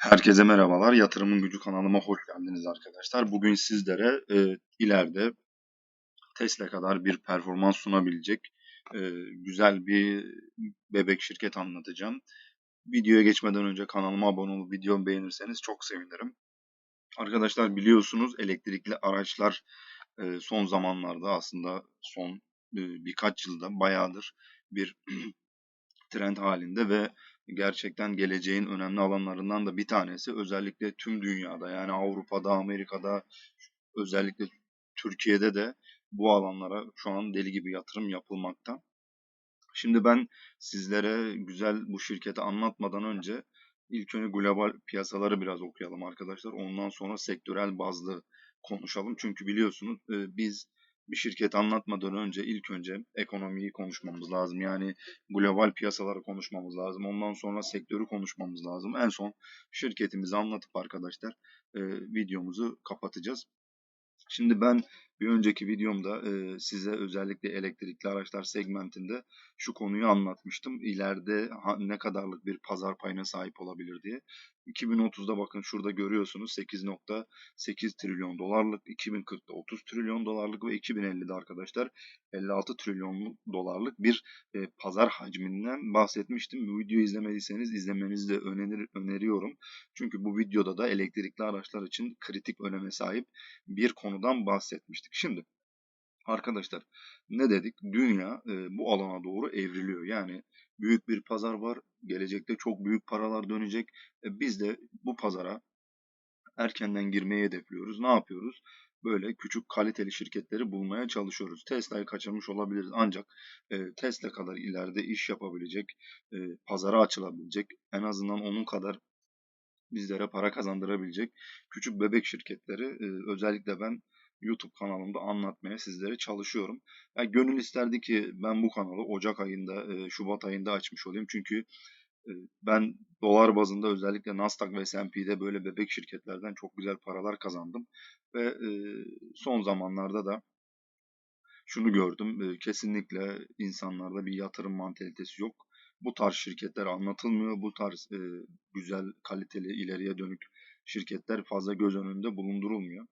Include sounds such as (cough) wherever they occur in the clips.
Herkese merhabalar. Yatırımın Gücü kanalıma hoş geldiniz arkadaşlar. Bugün sizlere e, ileride Tesla kadar bir performans sunabilecek e, güzel bir bebek şirket anlatacağım. Videoya geçmeden önce kanalıma abone olup videomu beğenirseniz çok sevinirim. Arkadaşlar biliyorsunuz elektrikli araçlar e, son zamanlarda aslında son e, birkaç yılda bayağıdır bir (clears throat) trend halinde ve gerçekten geleceğin önemli alanlarından da bir tanesi. Özellikle tüm dünyada yani Avrupa'da, Amerika'da, özellikle Türkiye'de de bu alanlara şu an deli gibi yatırım yapılmakta. Şimdi ben sizlere güzel bu şirketi anlatmadan önce ilk önce global piyasaları biraz okuyalım arkadaşlar. Ondan sonra sektörel bazlı konuşalım. Çünkü biliyorsunuz biz bir şirket anlatmadan önce ilk önce ekonomiyi konuşmamız lazım. Yani global piyasaları konuşmamız lazım. Ondan sonra sektörü konuşmamız lazım. En son şirketimizi anlatıp arkadaşlar e, videomuzu kapatacağız. Şimdi ben bir önceki videomda e, size özellikle elektrikli araçlar segmentinde şu konuyu anlatmıştım. İleride ne kadarlık bir pazar payına sahip olabilir diye. 2030'da bakın şurada görüyorsunuz 8.8 trilyon dolarlık, 2040'da 30 trilyon dolarlık ve 2050'de arkadaşlar 56 trilyon dolarlık bir e, pazar hacminden bahsetmiştim. Bu videoyu izlemediyseniz izlemenizi de önerir, öneriyorum. Çünkü bu videoda da elektrikli araçlar için kritik öneme sahip bir konudan bahsetmiştik. Şimdi arkadaşlar ne dedik? Dünya e, bu alana doğru evriliyor. Yani büyük bir pazar var. Gelecekte çok büyük paralar dönecek. E, biz de bu pazara erkenden girmeyi hedefliyoruz. Ne yapıyoruz? Böyle küçük kaliteli şirketleri bulmaya çalışıyoruz. Tesla'yı kaçırmış olabiliriz ancak e, Tesla kadar ileride iş yapabilecek, e, pazara açılabilecek, en azından onun kadar bizlere para kazandırabilecek küçük bebek şirketleri e, özellikle ben YouTube kanalımda anlatmaya sizlere çalışıyorum. Yani gönül isterdi ki ben bu kanalı Ocak ayında, e, Şubat ayında açmış olayım. Çünkü e, ben dolar bazında özellikle Nasdaq ve S&P'de böyle bebek şirketlerden çok güzel paralar kazandım. Ve e, son zamanlarda da şunu gördüm. Kesinlikle insanlarda bir yatırım mantalitesi yok. Bu tarz şirketler anlatılmıyor. Bu tarz güzel, kaliteli, ileriye dönük şirketler fazla göz önünde bulundurulmuyor.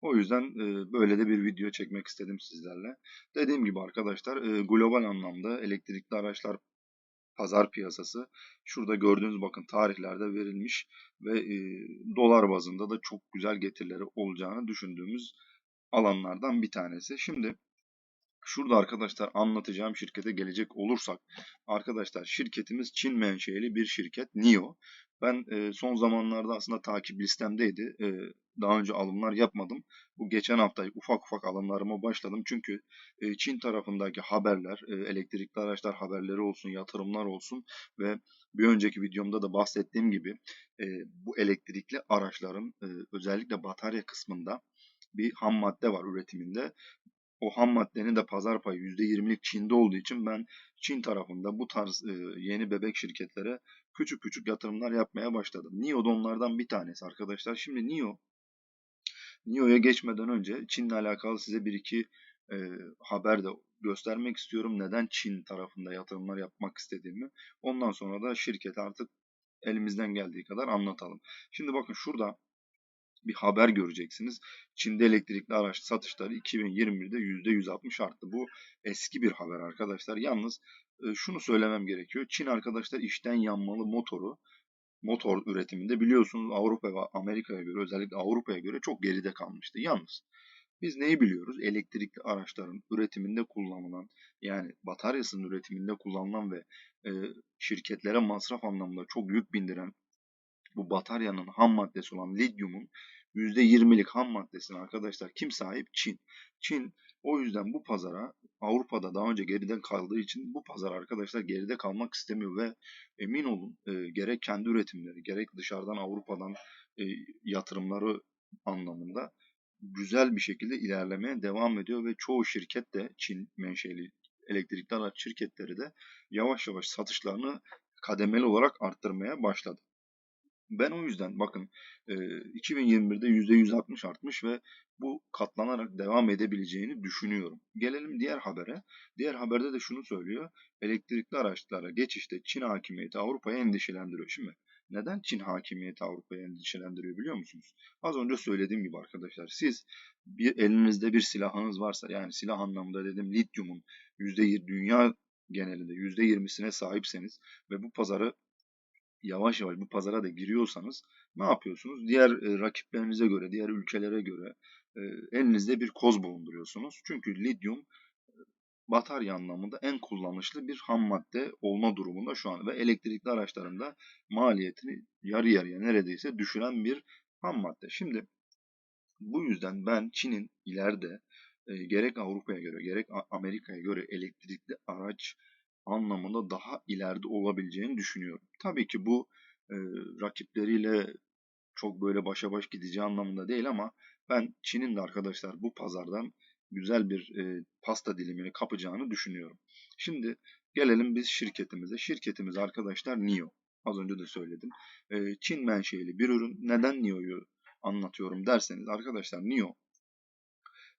O yüzden e, böyle de bir video çekmek istedim sizlerle. Dediğim gibi arkadaşlar e, global anlamda elektrikli araçlar pazar piyasası şurada gördüğünüz bakın tarihlerde verilmiş ve e, dolar bazında da çok güzel getirileri olacağını düşündüğümüz alanlardan bir tanesi. Şimdi Şurada arkadaşlar anlatacağım şirkete gelecek olursak arkadaşlar şirketimiz Çin menşeli bir şirket NIO. Ben e, son zamanlarda aslında takip listemdeydi. E, daha önce alımlar yapmadım. Bu geçen hafta ufak ufak alımlarıma başladım. Çünkü e, Çin tarafındaki haberler, e, elektrikli araçlar haberleri olsun, yatırımlar olsun ve bir önceki videomda da bahsettiğim gibi e, bu elektrikli araçların e, özellikle batarya kısmında bir ham madde var üretiminde o ham maddenin de pazar payı %20'lik Çin'de olduğu için ben Çin tarafında bu tarz e, yeni bebek şirketlere küçük küçük yatırımlar yapmaya başladım. NIO da onlardan bir tanesi arkadaşlar. Şimdi NIO NIO'ya geçmeden önce Çin'le alakalı size bir iki e, haber de göstermek istiyorum. Neden Çin tarafında yatırımlar yapmak istediğimi. Ondan sonra da şirket artık elimizden geldiği kadar anlatalım. Şimdi bakın şurada bir haber göreceksiniz. Çin'de elektrikli araç satışları 2021'de %160 arttı. Bu eski bir haber arkadaşlar. Yalnız e, şunu söylemem gerekiyor. Çin arkadaşlar işten yanmalı motoru motor üretiminde biliyorsunuz Avrupa ve Amerika'ya göre özellikle Avrupa'ya göre çok geride kalmıştı. Yalnız biz neyi biliyoruz? Elektrikli araçların üretiminde kullanılan yani bataryasının üretiminde kullanılan ve e, şirketlere masraf anlamında çok yük bindiren bu bataryanın ham maddesi olan lityumun %20'lik ham maddesine arkadaşlar kim sahip? Çin. Çin o yüzden bu pazara Avrupa'da daha önce geriden kaldığı için bu pazar arkadaşlar geride kalmak istemiyor ve emin olun e, gerek kendi üretimleri gerek dışarıdan Avrupa'dan e, yatırımları anlamında güzel bir şekilde ilerlemeye devam ediyor ve çoğu şirket de Çin menşeli elektrikli araç şirketleri de yavaş yavaş satışlarını kademeli olarak arttırmaya başladı. Ben o yüzden bakın 2021'de %160 artmış ve bu katlanarak devam edebileceğini düşünüyorum. Gelelim diğer habere. Diğer haberde de şunu söylüyor. Elektrikli araçlara geçişte Çin hakimiyeti Avrupa'yı endişelendiriyor. Şimdi Neden Çin hakimiyeti Avrupa'yı endişelendiriyor biliyor musunuz? Az önce söylediğim gibi arkadaşlar siz bir elinizde bir silahınız varsa yani silah anlamında dedim lityumun %20 dünya genelinde %20'sine sahipseniz ve bu pazarı yavaş yavaş bu pazara da giriyorsanız ne yapıyorsunuz? Diğer e, rakiplerinize göre, diğer ülkelere göre e, elinizde bir koz bulunduruyorsunuz. Çünkü lityum batarya anlamında en kullanışlı bir ham madde olma durumunda şu an ve elektrikli araçlarında maliyetini yarı yarıya neredeyse düşüren bir ham madde. Şimdi bu yüzden ben Çin'in ileride e, gerek Avrupa'ya göre gerek Amerika'ya göre elektrikli araç anlamında daha ileride olabileceğini düşünüyorum. Tabii ki bu e, rakipleriyle çok böyle başa baş gideceği anlamında değil ama ben Çin'in de arkadaşlar bu pazardan güzel bir e, pasta dilimini kapacağını düşünüyorum. Şimdi gelelim biz şirketimize. Şirketimiz arkadaşlar NIO. Az önce de söyledim. E, Çin menşeili bir ürün. Neden NIO'yu anlatıyorum derseniz arkadaşlar NIO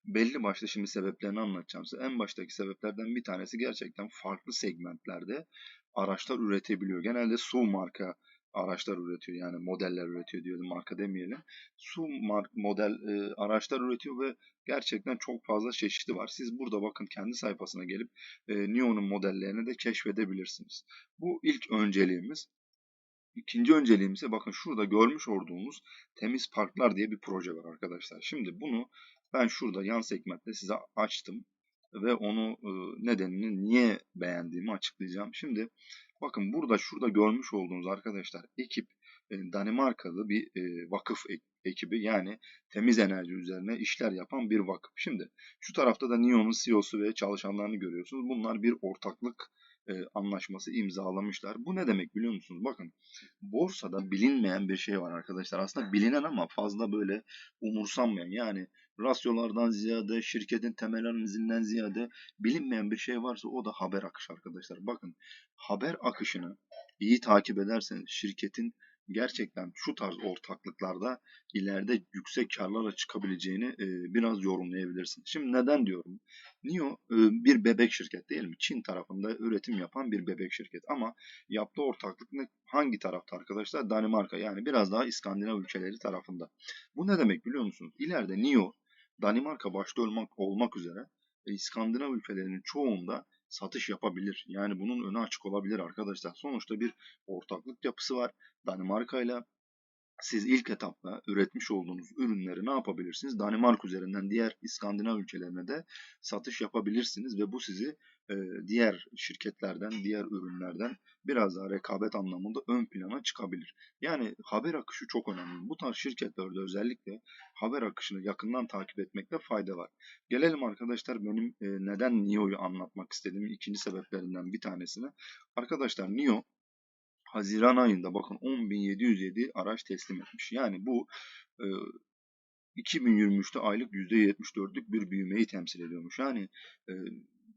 belli başlı şimdi sebeplerini anlatacağım size. En baştaki sebeplerden bir tanesi gerçekten farklı segmentlerde araçlar üretebiliyor. Genelde SUV marka araçlar üretiyor yani modeller üretiyor diyelim marka demeyelim. SUV mark model e, araçlar üretiyor ve gerçekten çok fazla çeşitli var. Siz burada bakın kendi sayfasına gelip e, NIO'nun modellerini de keşfedebilirsiniz. Bu ilk önceliğimiz. İkinci önceliğimiz ise bakın şurada görmüş olduğumuz temiz parklar diye bir proje var arkadaşlar. Şimdi bunu ben şurada yan segmentte size açtım ve onu e, nedenini niye beğendiğimi açıklayacağım. Şimdi bakın burada şurada görmüş olduğunuz arkadaşlar ekip e, Danimarkalı bir e, vakıf ekibi yani temiz enerji üzerine işler yapan bir vakıf. Şimdi şu tarafta da NIO'nun CEO'su ve çalışanlarını görüyorsunuz. Bunlar bir ortaklık anlaşması imzalamışlar. Bu ne demek biliyor musunuz? Bakın borsada bilinmeyen bir şey var arkadaşlar. Aslında bilinen ama fazla böyle umursanmayan yani rasyolardan ziyade şirketin temel analizinden ziyade bilinmeyen bir şey varsa o da haber akışı arkadaşlar. Bakın haber akışını iyi takip ederseniz şirketin gerçekten şu tarz ortaklıklarda ileride yüksek karlara çıkabileceğini e, biraz yorumlayabilirsiniz. Şimdi neden diyorum? NIO e, bir bebek şirket değil mi? Çin tarafında üretim yapan bir bebek şirket ama yaptığı ortaklık ne, hangi tarafta arkadaşlar? Danimarka yani biraz daha İskandinav ülkeleri tarafında. Bu ne demek biliyor musunuz? İleride NIO Danimarka başta olmak, olmak üzere e, İskandinav ülkelerinin çoğunda satış yapabilir. Yani bunun önü açık olabilir arkadaşlar. Sonuçta bir ortaklık yapısı var. Danimarka ile siz ilk etapta üretmiş olduğunuz ürünleri ne yapabilirsiniz? Danimarka üzerinden diğer İskandinav ülkelerine de satış yapabilirsiniz ve bu sizi e, diğer şirketlerden, diğer ürünlerden biraz daha rekabet anlamında ön plana çıkabilir. Yani haber akışı çok önemli. Bu tarz şirketlerde özellikle haber akışını yakından takip etmekte fayda var. Gelelim arkadaşlar benim e, neden NIO'yu anlatmak istediğim ikinci sebeplerinden bir tanesine. Arkadaşlar NIO Haziran ayında bakın 10.707 araç teslim etmiş. Yani bu e, 2023'te aylık %74'lük bir büyümeyi temsil ediyormuş. Yani e,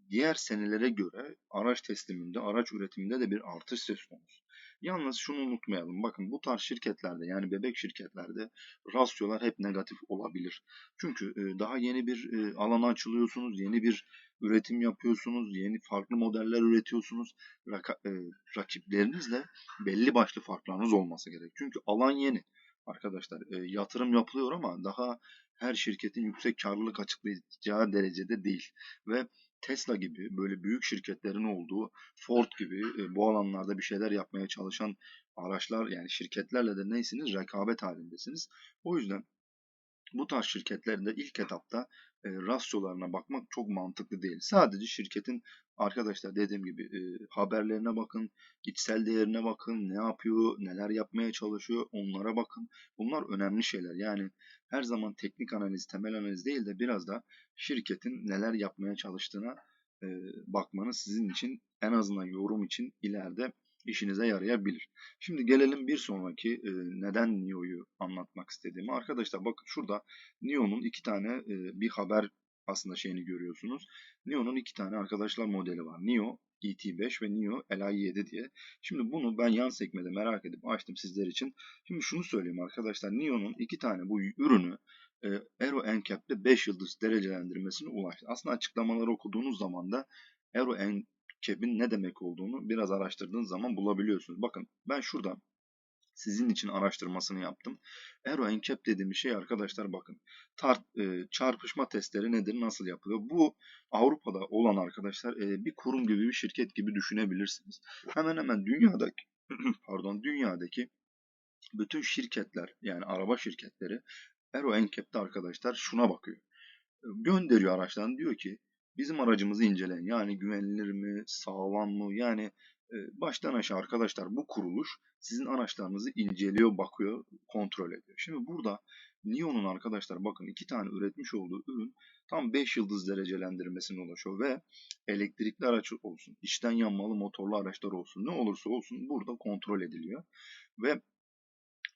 diğer senelere göre araç tesliminde, araç üretiminde de bir artış söz konusu. Yalnız şunu unutmayalım. Bakın bu tarz şirketlerde yani bebek şirketlerde rasyolar hep negatif olabilir. Çünkü e, daha yeni bir e, alana açılıyorsunuz, yeni bir üretim yapıyorsunuz, yeni farklı modeller üretiyorsunuz. Raka, e, rakiplerinizle belli başlı farklarınız olması gerek. Çünkü alan yeni. Arkadaşlar e, yatırım yapılıyor ama daha her şirketin yüksek karlılık açıklayacağı derecede değil. Ve Tesla gibi böyle büyük şirketlerin olduğu Ford gibi e, bu alanlarda bir şeyler yapmaya çalışan araçlar yani şirketlerle de neysiniz rekabet halindesiniz. O yüzden bu tarz şirketlerin ilk etapta e, rasyolarına bakmak çok mantıklı değil. Sadece şirketin arkadaşlar dediğim gibi e, haberlerine bakın, içsel değerine bakın, ne yapıyor, neler yapmaya çalışıyor onlara bakın. Bunlar önemli şeyler. Yani her zaman teknik analiz, temel analiz değil de biraz da şirketin neler yapmaya çalıştığına e, bakmanız sizin için en azından yorum için ileride işinize yarayabilir. Şimdi gelelim bir sonraki e, neden NIO'yu anlatmak istediğimi. Arkadaşlar bakın şurada NIO'nun iki tane e, bir haber aslında şeyini görüyorsunuz. NIO'nun iki tane arkadaşlar modeli var. NIO ET5 ve NIO Li7 diye. Şimdi bunu ben yan sekmede merak edip açtım sizler için. Şimdi şunu söyleyeyim arkadaşlar. NIO'nun iki tane bu ürünü e, Aero NCAP'te 5 yıldız derecelendirmesine ulaştı. Aslında açıklamaları okuduğunuz zaman da Aero NCAP'in ne demek olduğunu biraz araştırdığınız zaman bulabiliyorsunuz. Bakın ben şurada sizin için araştırmasını yaptım. Aero NCAP dediğim şey arkadaşlar bakın tar- e, çarpışma testleri nedir, nasıl yapılıyor? Bu Avrupa'da olan arkadaşlar e, bir kurum gibi bir şirket gibi düşünebilirsiniz. Hemen hemen dünyadaki (clears throat) pardon dünyadaki bütün şirketler yani araba şirketleri Aero NCAP'te arkadaşlar şuna bakıyor. Gönderiyor araçlarını diyor ki bizim aracımızı inceleyin. Yani güvenilir mi, sağlam mı? Yani e, baştan aşağı arkadaşlar bu kuruluş sizin araçlarınızı inceliyor, bakıyor, kontrol ediyor. Şimdi burada NIO'nun arkadaşlar bakın iki tane üretmiş olduğu ürün tam 5 yıldız derecelendirmesine ulaşıyor ve elektrikli araç olsun, içten yanmalı motorlu araçlar olsun, ne olursa olsun burada kontrol ediliyor. Ve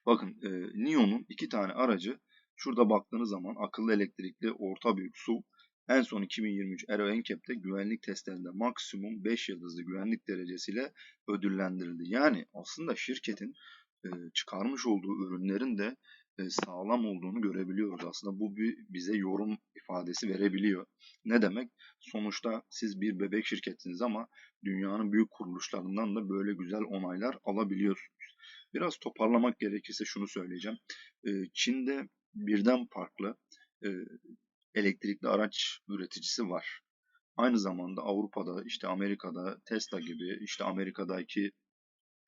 bakın e, NIO'nun iki tane aracı şurada baktığınız zaman akıllı elektrikli orta büyük SUV en son 2023 Aero NCAP'te güvenlik testlerinde maksimum 5 yıldızlı güvenlik derecesiyle ödüllendirildi. Yani aslında şirketin e, çıkarmış olduğu ürünlerin de e, sağlam olduğunu görebiliyoruz. Aslında bu bir bize yorum ifadesi verebiliyor. Ne demek? Sonuçta siz bir bebek şirketiniz ama dünyanın büyük kuruluşlarından da böyle güzel onaylar alabiliyorsunuz. Biraz toparlamak gerekirse şunu söyleyeceğim. E, Çin'de birden farklı elektrikli araç üreticisi var. Aynı zamanda Avrupa'da, işte Amerika'da Tesla gibi, işte Amerika'daki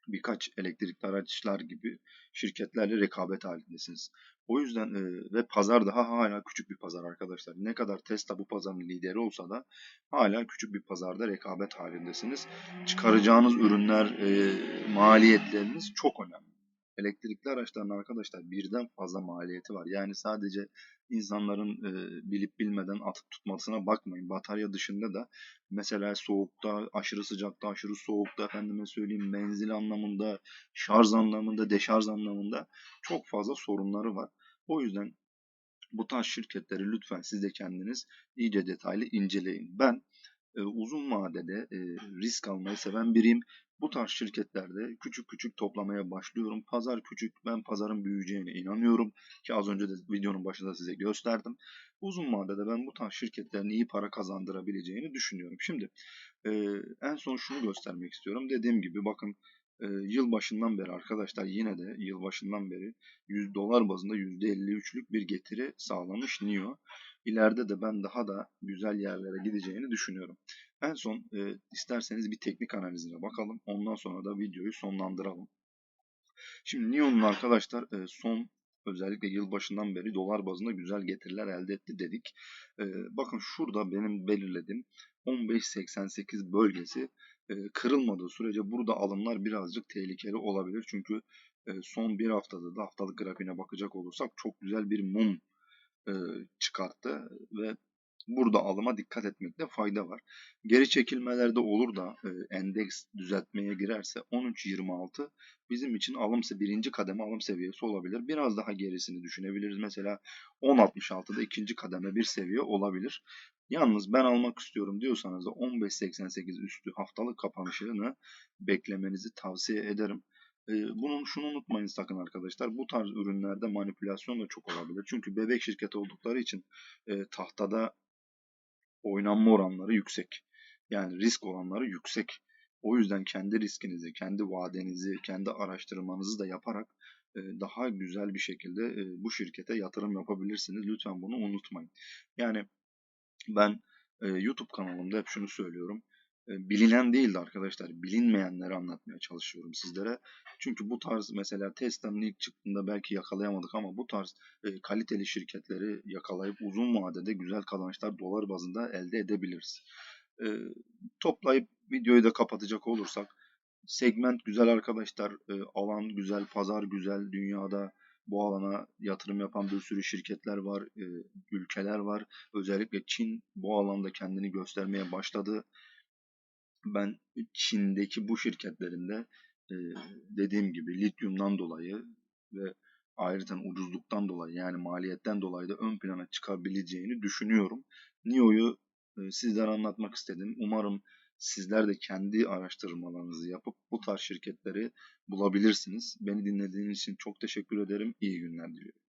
birkaç elektrikli araçlar gibi şirketlerle rekabet halindesiniz. O yüzden e, ve pazar daha hala küçük bir pazar arkadaşlar. Ne kadar Tesla bu pazarın lideri olsa da hala küçük bir pazarda rekabet halindesiniz. Çıkaracağınız ürünler, e, maliyetleriniz çok önemli. Elektrikli araçların arkadaşlar birden fazla maliyeti var. Yani sadece insanların e, bilip bilmeden atıp tutmasına bakmayın. Batarya dışında da mesela soğukta, aşırı sıcakta, aşırı soğukta, efendime söyleyeyim menzil anlamında, şarj anlamında, deşarj anlamında çok fazla sorunları var. O yüzden bu tarz şirketleri lütfen siz de kendiniz iyice detaylı inceleyin. Ben e, uzun vadede e, risk almayı seven biriyim. Bu tarz şirketlerde küçük küçük toplamaya başlıyorum. Pazar küçük, ben pazarın büyüyeceğine inanıyorum. Ki az önce de videonun başında size gösterdim. Uzun vadede ben bu tarz şirketlerin iyi para kazandırabileceğini düşünüyorum. Şimdi e, en son şunu göstermek istiyorum. Dediğim gibi bakın e, yıl başından beri arkadaşlar yine de yıl başından beri 100 dolar bazında %53'lük bir getiri sağlamış NIO. İleride de ben daha da güzel yerlere gideceğini düşünüyorum. En son e, isterseniz bir teknik analizine bakalım. Ondan sonra da videoyu sonlandıralım. Şimdi NIO'nun arkadaşlar e, son özellikle yılbaşından beri dolar bazında güzel getiriler elde etti dedik. E, bakın şurada benim belirlediğim 15.88 bölgesi e, kırılmadığı sürece burada alımlar birazcık tehlikeli olabilir. Çünkü e, son bir haftada da haftalık grafiğine bakacak olursak çok güzel bir mum e, çıkarttı ve burada alıma dikkat etmekte fayda var. Geri çekilmelerde olur da e, endeks düzeltmeye girerse 13.26 bizim için alımsa birinci kademe alım seviyesi olabilir. Biraz daha gerisini düşünebiliriz. Mesela 10.66'da ikinci kademe bir seviye olabilir. Yalnız ben almak istiyorum diyorsanız da 15.88 üstü haftalık kapanışını beklemenizi tavsiye ederim. Bunun şunu unutmayın sakın arkadaşlar. Bu tarz ürünlerde manipülasyon da çok olabilir. Çünkü bebek şirketi oldukları için e, tahtada oynanma oranları yüksek. Yani risk oranları yüksek. O yüzden kendi riskinizi, kendi vadenizi, kendi araştırmanızı da yaparak e, daha güzel bir şekilde e, bu şirkete yatırım yapabilirsiniz. Lütfen bunu unutmayın. Yani ben e, YouTube kanalımda hep şunu söylüyorum. Bilinen değildi arkadaşlar. Bilinmeyenleri anlatmaya çalışıyorum sizlere. Çünkü bu tarz mesela Tesla'nın ilk çıktığında belki yakalayamadık ama bu tarz e, kaliteli şirketleri yakalayıp uzun vadede güzel kazançlar dolar bazında elde edebiliriz. E, toplayıp videoyu da kapatacak olursak segment güzel arkadaşlar, e, alan güzel, pazar güzel, dünyada bu alana yatırım yapan bir sürü şirketler var, e, ülkeler var. Özellikle Çin bu alanda kendini göstermeye başladı. Ben Çin'deki bu şirketlerinde e, dediğim gibi lityumdan dolayı ve ayrıca ucuzluktan dolayı yani maliyetten dolayı da ön plana çıkabileceğini düşünüyorum. NIO'yu e, sizlere anlatmak istedim. Umarım sizler de kendi araştırmalarınızı yapıp bu tarz şirketleri bulabilirsiniz. Beni dinlediğiniz için çok teşekkür ederim. İyi günler diliyorum.